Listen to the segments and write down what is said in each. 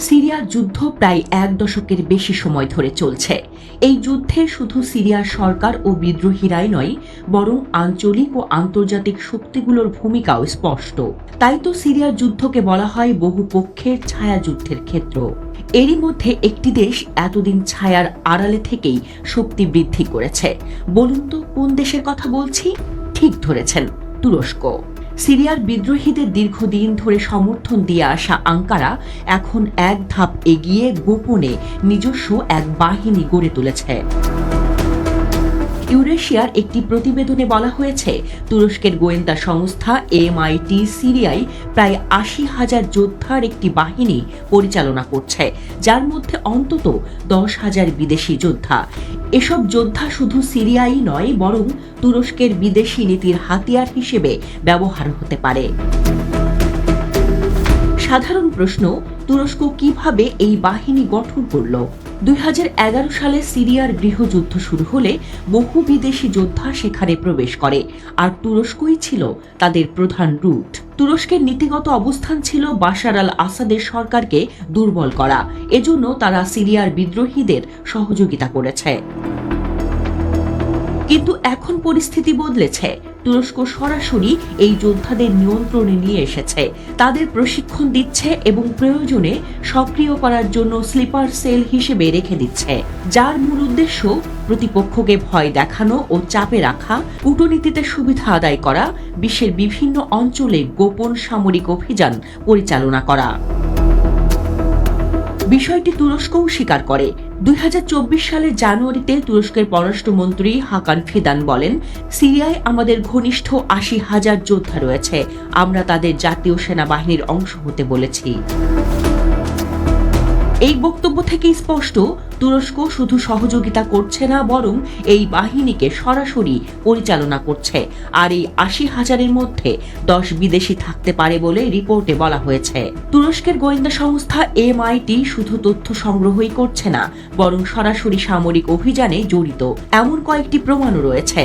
সিরিয়ার যুদ্ধ প্রায় এক দশকের বেশি সময় ধরে চলছে। এই যুদ্ধে শুধু সিরিয়ার সরকার ও বিদ্রোহীরাই নয়, বরং আঞ্চলিক ও আন্তর্জাতিক শক্তিগুলোর ভূমিকাও স্পষ্ট। তাই তো সিরিয়ার যুদ্ধকে বলা হয় বহু পক্ষের ছায়া যুদ্ধের ক্ষেত্র। এরই মধ্যে একটি দেশ এতদিন ছায়ার আড়ালে থেকেই শক্তি বৃদ্ধি করেছে। বলুন তো কোন দেশের কথা বলছি? ঠিক ধরেছেন, তুরস্ক। সিরিয়ার বিদ্রোহীদের দীর্ঘদিন ধরে সমর্থন দিয়ে আসা আঙ্কারা এখন এক ধাপ এগিয়ে গোপনে নিজস্ব এক বাহিনী গড়ে তুলেছে। ইউরেশিয়ার একটি প্রতিবেদনে বলা হয়েছে, তুরস্কের গোয়েন্দা সংস্থা এমআইটি সিরিয়ায় প্রায় আশি হাজার যোদ্ধার একটি বাহিনী পরিচালনা করছে, যার মধ্যে অন্তত দশ হাজার বিদেশি যোদ্ধা। এসব যোদ্ধা শুধু সিরিয়াই নয়, বরং তুরস্কের বিদেশি নীতির হাতিয়ার হিসেবে ব্যবহার হতে পারে। সাধারণ প্রশ্ন, তুরস্ক কীভাবে এই বাহিনী গঠন করল? দুই হাজার এগারো সালে সিরিয়ার গৃহযুদ্ধ শুরু হলে বহু বিদেশি যোদ্ধা সেখানে প্রবেশ করে। আর তুরস্কই ছিল তাদের প্রধান রুট। তুরস্কের নীতিগত অবস্থান ছিল বাশার আল আসাদের সরকারকে দুর্বল করা। এজন্য তারা সিরিয়ার বিদ্রোহীদের সহযোগিতা করেছে। কিন্তু এখন পরিস্থিতি বদলেছে। তুরস্ক সরাসরি এই যোদ্ধাদের নিয়ন্ত্রণে নিয়ে এসেছে। তাদের প্রশিক্ষণ দিচ্ছে এবং প্রয়োজনে সক্রিয় করার জন্য স্লিপার সেল হিসেবে রেখে দিচ্ছে। যার মূল উদ্দেশ্য প্রতিপক্ষকে ভয় দেখানো ও চাপে রাখা, কূটনীতিতে সুবিধা আদায় করা, বিশ্বের বিভিন্ন অঞ্চলে গোপন সামরিক অভিযান পরিচালনা করা। বিষয়টি তুরস্কও স্বীকার করে। দুই হাজার চব্বিশ সালের জানুয়ারিতে তুরস্কের পররাষ্ট্রমন্ত্রী হাকান ফিদান বলেন, সিরিয়ায় আমাদের ঘনিষ্ঠ আশি হাজার যোদ্ধা রয়েছে। আমরা তাদের জাতীয় সেনাবাহিনীর অংশ হতে বলেছি। এই বক্তব্য থেকে স্পষ্ট, তুরস্ক শুধু সহযোগিতা করছে না, বরং এই বাহিনীকে সরাসরি পরিচালনা করছে। আর এই আশি হাজারের মধ্যে দশ বিদেশি থাকতে পারে বলে রিপোর্টে বলা হয়েছে। তুরস্কের গোয়েন্দা সংস্থা এমআইটি শুধু তথ্য সংগ্রহই করছে না, বরং সরাসরি সামরিক অভিযানে জড়িত। এমন কয়েকটি প্রমাণও রয়েছে।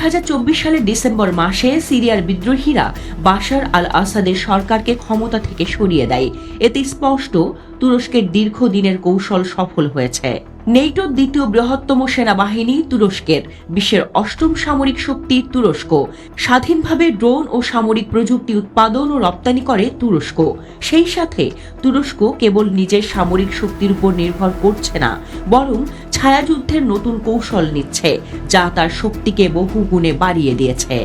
সালের ডিসেম্বর মাসে সিরিয়ার বিদ্রোহীরা বাশার আল আসাদের সরকারকে ক্ষমতা থেকে সরিয়ে দেয়। এতে স্পষ্ট, তুরস্কের দীর্ঘদিনের কৌশল সফল হয়েছে। নেটোর দ্বিতীয় বৃহত্তম সেনাবাহিনী তুরস্কের। বিশ্বের অষ্টম সামরিক শক্তি তুরস্ক। স্বাধীনভাবে ড্রোন ও সামরিক প্রযুক্তি উৎপাদন ও রপ্তানি করে তুরস্ক। সেই সাথে তুরস্ক কেবল নিজের সামরিক শক্তির উপর নির্ভর করছে না, বরং ছায়াযুদ্ধের নতুন কৌশল নিচ্ছে যা তার শক্তিকে বহু গুণে বাড়িয়ে দিয়েছে।